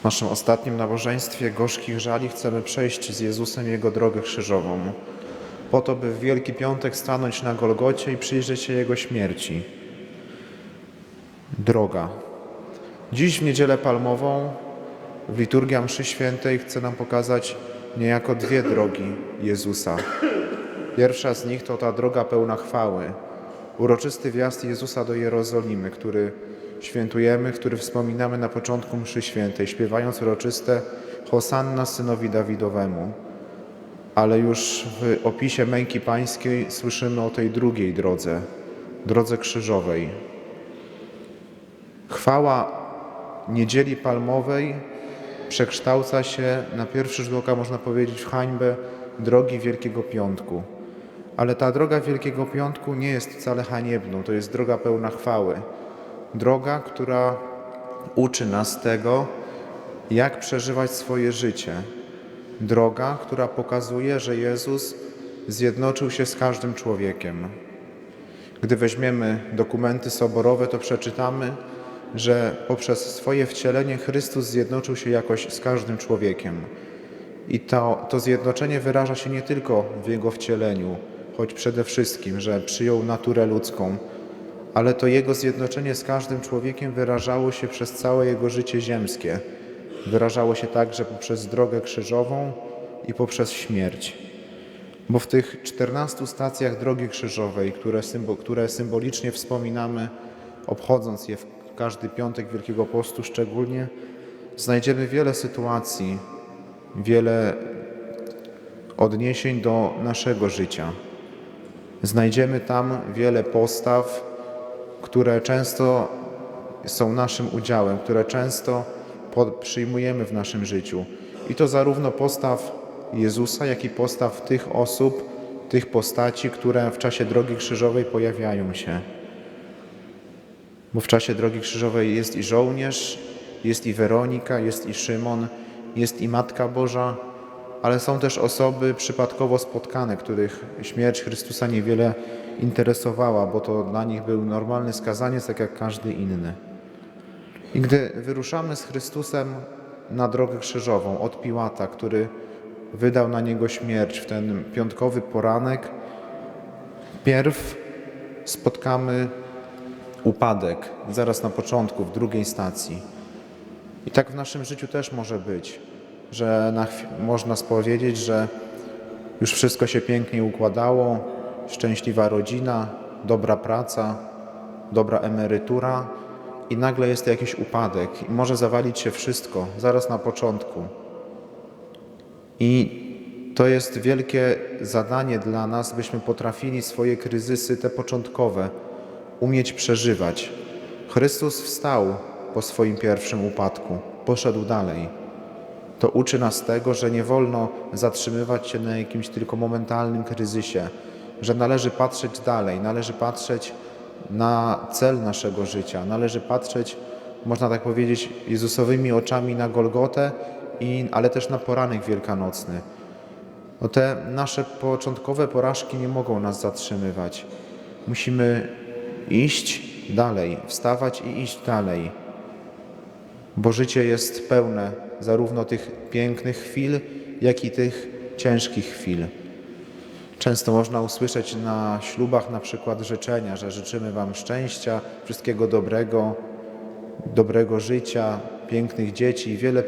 W naszym ostatnim nabożeństwie gorzkich żali chcemy przejść z Jezusem Jego drogę krzyżową, po to, by w Wielki Piątek stanąć na Golgocie i przyjrzeć się Jego śmierci. Droga. Dziś w Niedzielę Palmową w liturgia mszy świętej chce nam pokazać niejako dwie drogi Jezusa. Pierwsza z nich to ta droga pełna chwały, uroczysty wjazd Jezusa do Jerozolimy, który świętujemy, który wspominamy na początku mszy świętej, śpiewając uroczyste Hosanna synowi Dawidowemu. Ale już w opisie męki pańskiej słyszymy o tej drugiej drodze, drodze krzyżowej. Chwała Niedzieli Palmowej przekształca się na pierwszy rzut oka, można powiedzieć, w hańbę drogi Wielkiego Piątku. Ale ta droga Wielkiego Piątku nie jest wcale haniebną, to jest droga pełna chwały. Droga, która uczy nas tego, jak przeżywać swoje życie. Droga, która pokazuje, że Jezus zjednoczył się z każdym człowiekiem. Gdy weźmiemy dokumenty soborowe, to przeczytamy, że poprzez swoje wcielenie Chrystus zjednoczył się jakoś z każdym człowiekiem. I to, to zjednoczenie wyraża się nie tylko w Jego wcieleniu, choć przede wszystkim, że przyjął naturę ludzką, ale to Jego zjednoczenie z każdym człowiekiem wyrażało się przez całe Jego życie ziemskie. Wyrażało się także poprzez drogę krzyżową i poprzez śmierć. Bo w tych 14 stacjach drogi krzyżowej, które, które symbolicznie wspominamy, obchodząc je w każdy piątek Wielkiego Postu szczególnie, znajdziemy wiele sytuacji, wiele odniesień do naszego życia. Znajdziemy tam wiele postaw, które często są naszym udziałem, które często przyjmujemy w naszym życiu. I to zarówno postaw Jezusa, jak i postaw tych osób, tych postaci, które w czasie drogi krzyżowej pojawiają się. Bo w czasie drogi krzyżowej jest i żołnierz, jest i Weronika, jest i Szymon, jest i Matka Boża, ale są też osoby przypadkowo spotkane, których śmierć Chrystusa niewiele interesowała, bo to dla nich był normalny skazaniec, tak jak każdy inny. I gdy wyruszamy z Chrystusem na drogę krzyżową od Piłata, który wydał na niego śmierć w ten piątkowy poranek, pierw spotkamy upadek zaraz na początku, w drugiej stacji. I tak w naszym życiu też może być, że na można spowiedzieć, że już wszystko się pięknie układało, szczęśliwa rodzina, dobra praca, dobra emerytura i nagle jest jakiś upadek i może zawalić się wszystko zaraz na początku. I to jest wielkie zadanie dla nas, byśmy potrafili swoje kryzysy, te początkowe, umieć przeżywać. Chrystus wstał po swoim pierwszym upadku, poszedł dalej. To uczy nas tego, że nie wolno zatrzymywać się na jakimś tylko momentalnym kryzysie, że należy patrzeć dalej, należy patrzeć na cel naszego życia, należy patrzeć, można tak powiedzieć, Jezusowymi oczami na Golgotę, i, ale też na poranek wielkanocny. No te nasze początkowe porażki nie mogą nas zatrzymywać. Musimy iść dalej, wstawać i iść dalej. Bo życie jest pełne zarówno tych pięknych chwil, jak i tych ciężkich chwil. Często można usłyszeć na ślubach na przykład życzenia, że życzymy Wam szczęścia, wszystkiego dobrego, dobrego życia, pięknych dzieci i wiele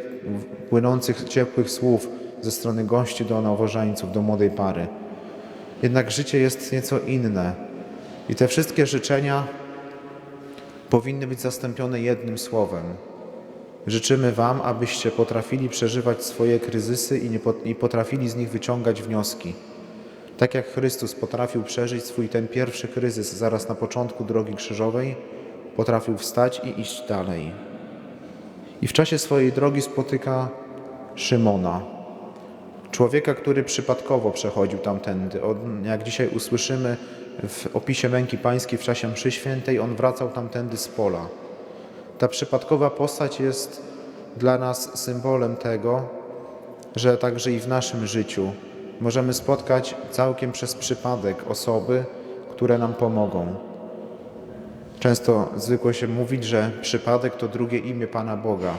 płynących ciepłych słów ze strony gości do nowożeńców, do młodej pary. Jednak życie jest nieco inne i te wszystkie życzenia powinny być zastąpione jednym słowem. Życzymy Wam, abyście potrafili przeżywać swoje kryzysy i, nie i potrafili z nich wyciągać wnioski. Tak jak Chrystus potrafił przeżyć swój ten pierwszy kryzys zaraz na początku drogi krzyżowej, potrafił wstać i iść dalej. I w czasie swojej drogi spotyka Szymona, człowieka, który przypadkowo przechodził tamtędy. Jak dzisiaj usłyszymy w opisie męki pańskiej w czasie mszy świętej, on wracał tamtędy z pola. Ta przypadkowa postać jest dla nas symbolem tego, że także i w naszym życiu możemy spotkać całkiem przez przypadek osoby, które nam pomogą. Często zwykło się mówić, że przypadek to drugie imię Pana Boga.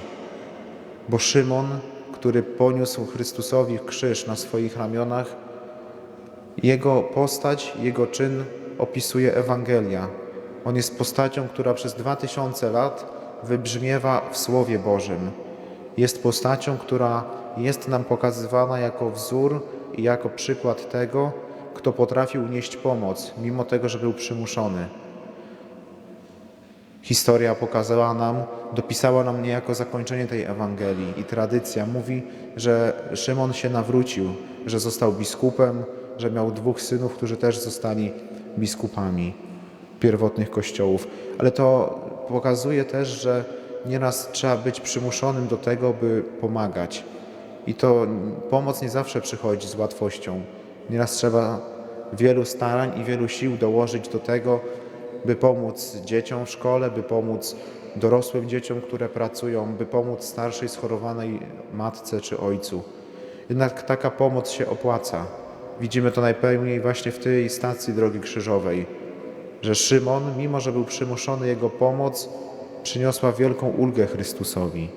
Bo Szymon, który poniósł Chrystusowi krzyż na swoich ramionach, jego postać, jego czyn opisuje Ewangelia. On jest postacią, która przez dwa tysiące lat wybrzmiewa w Słowie Bożym. Jest postacią, która jest nam pokazywana jako wzór i jako przykład tego, kto potrafił nieść pomoc, mimo tego, że był przymuszony. Historia pokazała nam, dopisała nam niejako zakończenie tej Ewangelii i tradycja mówi, że Szymon się nawrócił, że został biskupem, że miał dwóch synów, którzy też zostali biskupami pierwotnych kościołów. Ale to pokazuje też, że nieraz trzeba być przymuszonym do tego, by pomagać. I to pomoc nie zawsze przychodzi z łatwością. Nieraz trzeba wielu starań i wielu sił dołożyć do tego, by pomóc dzieciom w szkole, by pomóc dorosłym dzieciom, które pracują, by pomóc starszej schorowanej matce czy ojcu. Jednak taka pomoc się opłaca. Widzimy to najpełniej właśnie w tej stacji Drogi Krzyżowej, że Szymon, mimo że był przymuszony, jego pomoc przyniosła wielką ulgę Chrystusowi.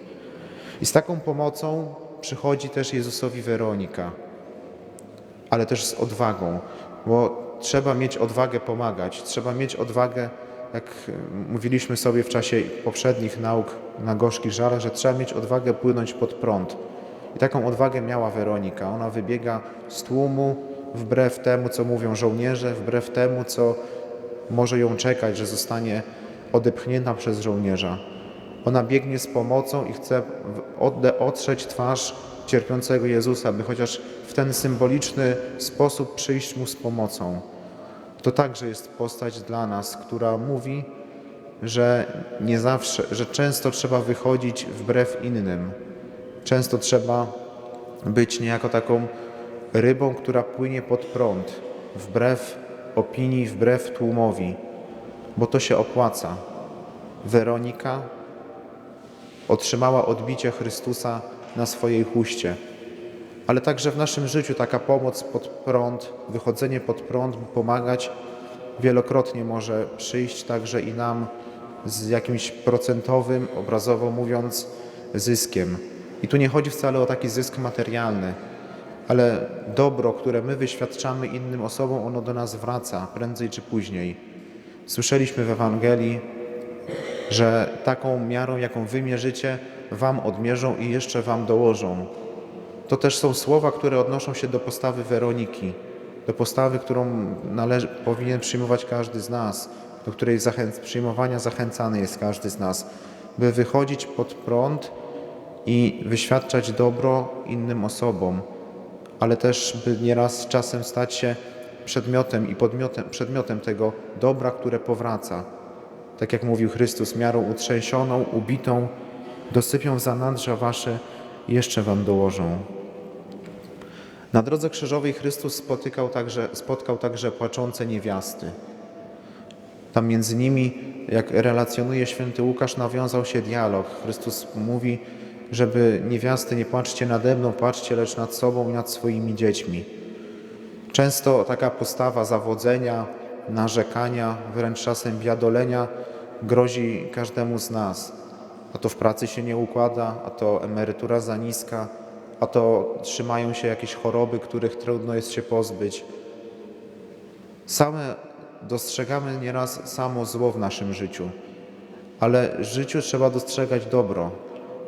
I z taką pomocą przychodzi też Jezusowi Weronika, ale też z odwagą, bo trzeba mieć odwagę pomagać, trzeba mieć odwagę, jak mówiliśmy sobie w czasie poprzednich nauk na gorzkich żarach, że trzeba mieć odwagę płynąć pod prąd. I taką odwagę miała Weronika. Ona wybiega z tłumu wbrew temu, co mówią żołnierze, wbrew temu, co może ją czekać, że zostanie odepchnięta przez żołnierza. Ona biegnie z pomocą i chce otrzeć twarz cierpiącego Jezusa, by chociaż w ten symboliczny sposób przyjść Mu z pomocą. To także jest postać dla nas, która mówi, że nie zawsze, że często trzeba wychodzić wbrew innym. Często trzeba być niejako taką rybą, która płynie pod prąd, wbrew opinii, wbrew tłumowi, bo to się opłaca. Weronika otrzymała odbicie Chrystusa na swojej chuście. Ale także w naszym życiu taka pomoc pod prąd, wychodzenie pod prąd, pomagać, wielokrotnie może przyjść także i nam z jakimś procentowym, obrazowo mówiąc, zyskiem. I tu nie chodzi wcale o taki zysk materialny, ale dobro, które my wyświadczamy innym osobom, ono do nas wraca prędzej czy później. Słyszeliśmy w Ewangelii, że taką miarą, jaką wy mierzycie, wam odmierzą i jeszcze wam dołożą. To też są słowa, które odnoszą się do postawy Weroniki, do postawy, którą powinien przyjmować każdy z nas, do której przyjmowania zachęcany jest każdy z nas, by wychodzić pod prąd i wyświadczać dobro innym osobom, ale też by nieraz czasem stać się przedmiotem i podmiotem, przedmiotem tego dobra, które powraca. Tak jak mówił Chrystus, miarą utrzęsioną, ubitą, dosypią w zanadrza wasze jeszcze wam dołożą. Na drodze krzyżowej Chrystus spotykał także, spotkał także płaczące niewiasty. Tam między nimi, jak relacjonuje święty Łukasz, nawiązał się dialog. Chrystus mówi, żeby niewiasty nie płaczcie nade mną, płaczcie lecz nad sobą i nad swoimi dziećmi. Często taka postawa zawodzenia, narzekania, wręcz czasem biadolenia grozi każdemu z nas. A to w pracy się nie układa, a to emerytura za niska, a to trzymają się jakieś choroby, których trudno jest się pozbyć. Same dostrzegamy nieraz samo zło w naszym życiu, ale w życiu trzeba dostrzegać dobro,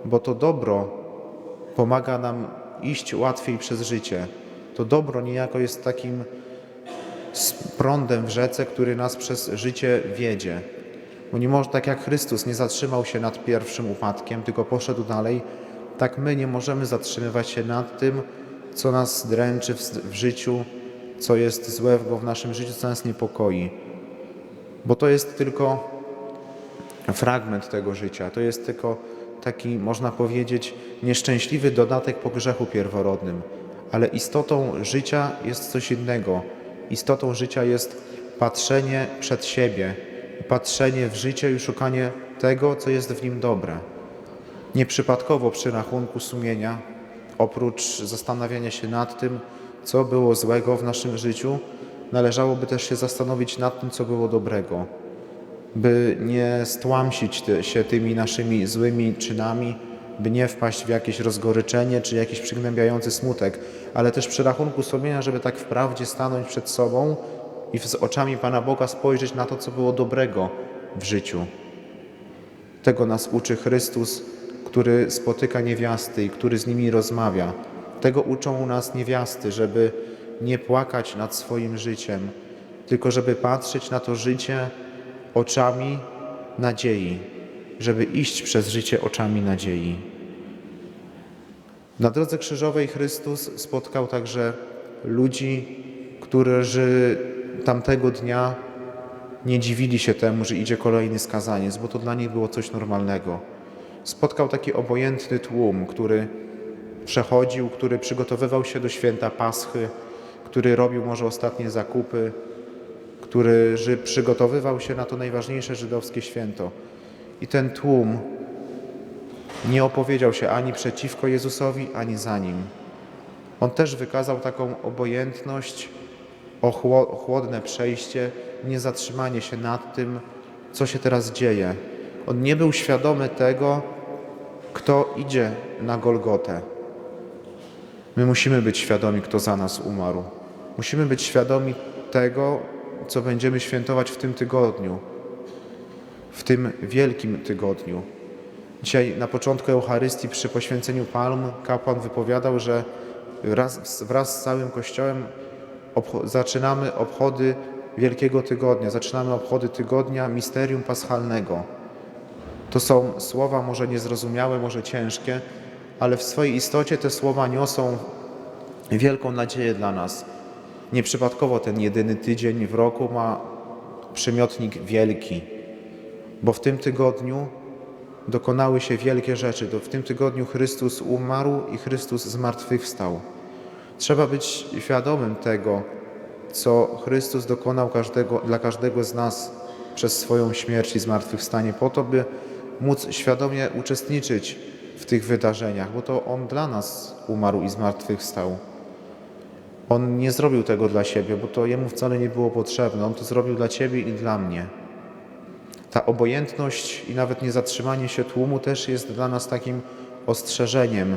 bo to dobro pomaga nam iść łatwiej przez życie. To dobro niejako jest takim prądem w rzece, który nas przez życie wiedzie. Bo nie może, tak jak Chrystus nie zatrzymał się nad pierwszym upadkiem, tylko poszedł dalej, tak my nie możemy zatrzymywać się nad tym, co nas dręczy w, w życiu, co jest złego w naszym życiu, co nas niepokoi. Bo to jest tylko fragment tego życia, to jest tylko taki, można powiedzieć, nieszczęśliwy dodatek po grzechu pierworodnym. Ale istotą życia jest coś innego. Istotą życia jest patrzenie przed siebie, patrzenie w życie i szukanie tego, co jest w nim dobre. Nieprzypadkowo przy rachunku sumienia, oprócz zastanawiania się nad tym, co było złego w naszym życiu, należałoby też się zastanowić nad tym, co było dobrego, by nie stłamsić się tymi naszymi złymi czynami, by nie wpaść w jakieś rozgoryczenie czy jakiś przygnębiający smutek, ale też przy rachunku sumienia, żeby tak wprawdzie stanąć przed sobą i z oczami Pana Boga spojrzeć na to, co było dobrego w życiu. Tego nas uczy Chrystus, który spotyka niewiasty i który z nimi rozmawia. Tego uczą nas niewiasty, żeby nie płakać nad swoim życiem, tylko żeby patrzeć na to życie oczami nadziei, żeby iść przez życie oczami nadziei. Na drodze krzyżowej Chrystus spotkał także ludzi, którzy tamtego dnia nie dziwili się temu, że idzie kolejny skazaniec, bo to dla nich było coś normalnego. Spotkał taki obojętny tłum, który przechodził, który przygotowywał się do święta Paschy, który robił może ostatnie zakupy, który przygotowywał się na to najważniejsze żydowskie święto. I ten tłum nie opowiedział się ani przeciwko Jezusowi, ani za nim. On też wykazał taką obojętność, chłodne przejście, niezatrzymanie się nad tym, co się teraz dzieje. On nie był świadomy tego, kto idzie na Golgotę. My musimy być świadomi, kto za nas umarł. Musimy być świadomi tego, co będziemy świętować w tym tygodniu, w tym wielkim tygodniu. Dzisiaj na początku Eucharystii przy poświęceniu palm kapłan wypowiadał, że wraz, wraz z całym Kościołem obcho- zaczynamy obchody Wielkiego Tygodnia, zaczynamy obchody tygodnia misterium paschalnego. To są słowa może niezrozumiałe, może ciężkie, ale w swojej istocie te słowa niosą wielką nadzieję dla nas. Nieprzypadkowo ten jedyny tydzień w roku ma przymiotnik wielki, bo w tym tygodniu dokonały się wielkie rzeczy. W tym tygodniu Chrystus umarł i Chrystus zmartwychwstał. Trzeba być świadomym tego, co Chrystus dokonał każdego, dla każdego z nas przez swoją śmierć i zmartwychwstanie, po to, by móc świadomie uczestniczyć w tych wydarzeniach, bo to On dla nas umarł i zmartwychwstał. On nie zrobił tego dla siebie, bo to Jemu wcale nie było potrzebne. On to zrobił dla Ciebie i dla mnie. Ta obojętność i nawet niezatrzymanie się tłumu też jest dla nas takim ostrzeżeniem,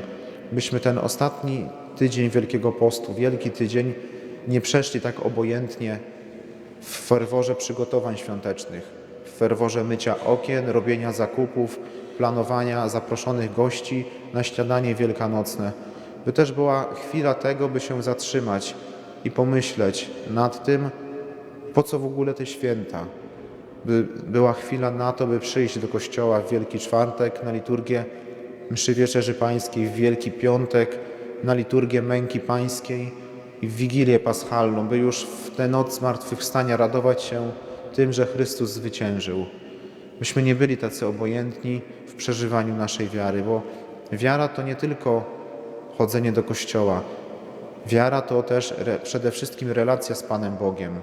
byśmy ten ostatni tydzień Wielkiego Postu, Wielki Tydzień, nie przeszli tak obojętnie w ferworze przygotowań świątecznych, w ferworze mycia okien, robienia zakupów, planowania zaproszonych gości na śniadanie wielkanocne. By też była chwila tego, by się zatrzymać i pomyśleć nad tym, po co w ogóle te święta, by była chwila na to, by przyjść do kościoła w Wielki Czwartek na liturgię mszy Wieczerzy Pańskiej, w Wielki Piątek na liturgię Męki Pańskiej i w Wigilię Paschalną, by już w tę noc zmartwychwstania radować się tym, że Chrystus zwyciężył. Byśmy nie byli tacy obojętni w przeżywaniu naszej wiary, bo wiara to nie tylko chodzenie do kościoła. Wiara to też przede wszystkim relacja z Panem Bogiem.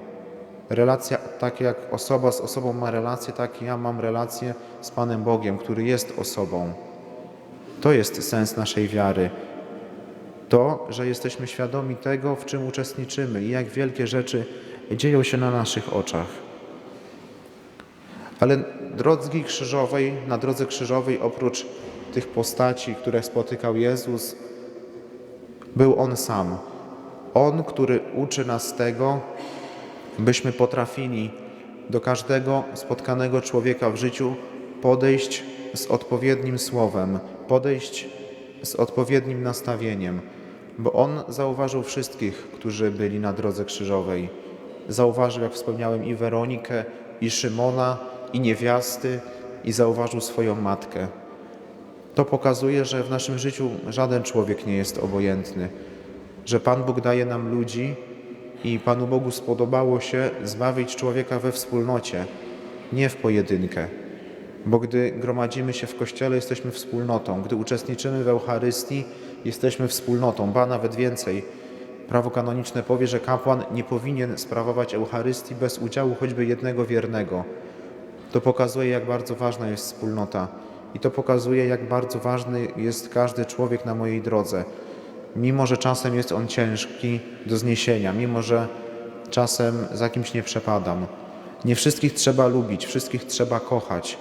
Relacja, tak jak osoba z osobą ma relację, tak ja mam relację z Panem Bogiem, który jest osobą. To jest sens naszej wiary. To, że jesteśmy świadomi tego, w czym uczestniczymy i jak wielkie rzeczy dzieją się na naszych oczach. Ale drogi krzyżowej, na drodze krzyżowej, oprócz tych postaci, które spotykał Jezus, był On sam. On, który uczy nas tego, byśmy potrafili do każdego spotkanego człowieka w życiu podejść z odpowiednim słowem, podejść z odpowiednim nastawieniem, bo On zauważył wszystkich, którzy byli na drodze krzyżowej. Zauważył, jak wspomniałem, i Weronikę, i Szymona, i niewiasty, i zauważył swoją matkę. To pokazuje, że w naszym życiu żaden człowiek nie jest obojętny, że Pan Bóg daje nam ludzi i Panu Bogu spodobało się zbawić człowieka we wspólnocie, nie w pojedynkę. Bo gdy gromadzimy się w Kościele, jesteśmy wspólnotą. Gdy uczestniczymy w Eucharystii, jesteśmy wspólnotą, ba nawet więcej. Prawo kanoniczne powie, że kapłan nie powinien sprawować Eucharystii bez udziału choćby jednego wiernego. To pokazuje, jak bardzo ważna jest wspólnota. I to pokazuje, jak bardzo ważny jest każdy człowiek na mojej drodze. Mimo, że czasem jest on ciężki do zniesienia, mimo, że czasem za kimś nie przepadam. Nie wszystkich trzeba lubić, wszystkich trzeba kochać.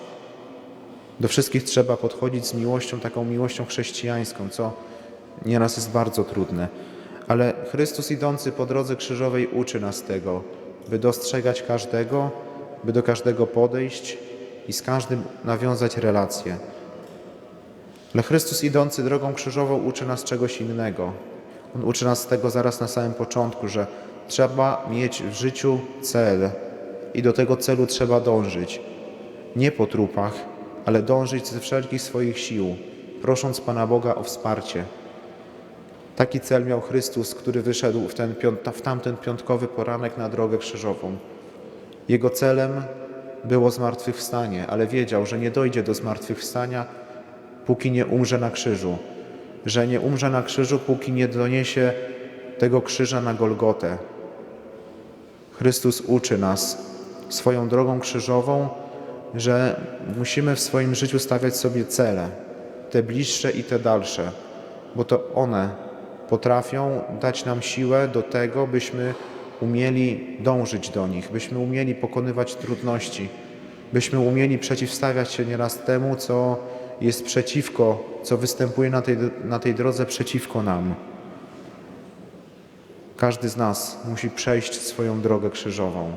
Do wszystkich trzeba podchodzić z miłością, taką miłością chrześcijańską, co nieraz jest bardzo trudne. Ale Chrystus idący po drodze krzyżowej uczy nas tego, by dostrzegać każdego, by do każdego podejść i z każdym nawiązać relacje. Ale Chrystus idący drogą krzyżową uczy nas czegoś innego. On uczy nas tego zaraz na samym początku, że trzeba mieć w życiu cel i do tego celu trzeba dążyć. Nie po trupach, ale dążyć ze wszelkich swoich sił, prosząc Pana Boga o wsparcie. Taki cel miał Chrystus, który wyszedł w, ten, w tamten piątkowy poranek na drogę krzyżową. Jego celem było zmartwychwstanie, ale wiedział, że nie dojdzie do zmartwychwstania, póki nie umrze na krzyżu. Że nie umrze na krzyżu, póki nie doniesie tego krzyża na Golgotę. Chrystus uczy nas swoją drogą krzyżową, że musimy w swoim życiu stawiać sobie cele, te bliższe i te dalsze, bo to one potrafią dać nam siłę do tego, byśmy umieli dążyć do nich, byśmy umieli pokonywać trudności, byśmy umieli przeciwstawiać się nieraz temu, co jest przeciwko, co występuje na tej, na tej drodze przeciwko nam. Każdy z nas musi przejść swoją drogę krzyżową.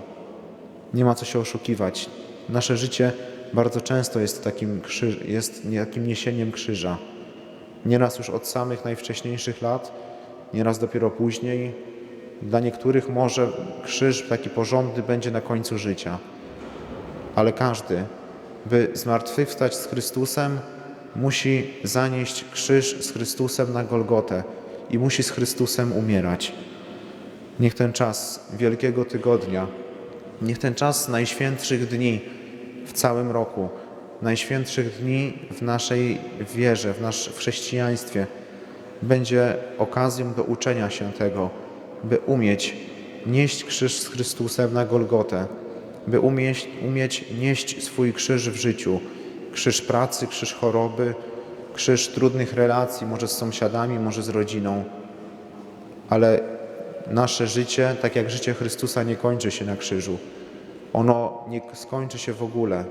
Nie ma co się oszukiwać. Nasze życie bardzo często jest takim, krzyż, jest takim niesieniem krzyża. Nieraz już od samych najwcześniejszych lat, nieraz dopiero później. Dla niektórych może krzyż taki porządny będzie na końcu życia. Ale każdy, by zmartwychwstać z Chrystusem, musi zanieść krzyż z Chrystusem na Golgotę i musi z Chrystusem umierać. Niech ten czas Wielkiego Tygodnia, niech ten czas najświętszych dni w całym roku, najświętszych dni w naszej wierze, w, nasz, w chrześcijaństwie, będzie okazją do uczenia się tego, by umieć nieść krzyż z Chrystusem na Golgotę, by umieć, umieć nieść swój krzyż w życiu, krzyż pracy, krzyż choroby, krzyż trudnych relacji, może z sąsiadami, może z rodziną, ale nasze życie, tak jak życie Chrystusa, nie kończy się na krzyżu. Ono nie skończy się w ogóle.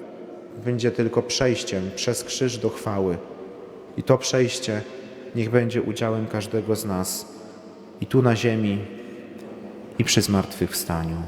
Będzie tylko przejściem przez krzyż do chwały. I to przejście niech będzie udziałem każdego z nas. I tu na ziemi, i przy zmartwychwstaniu.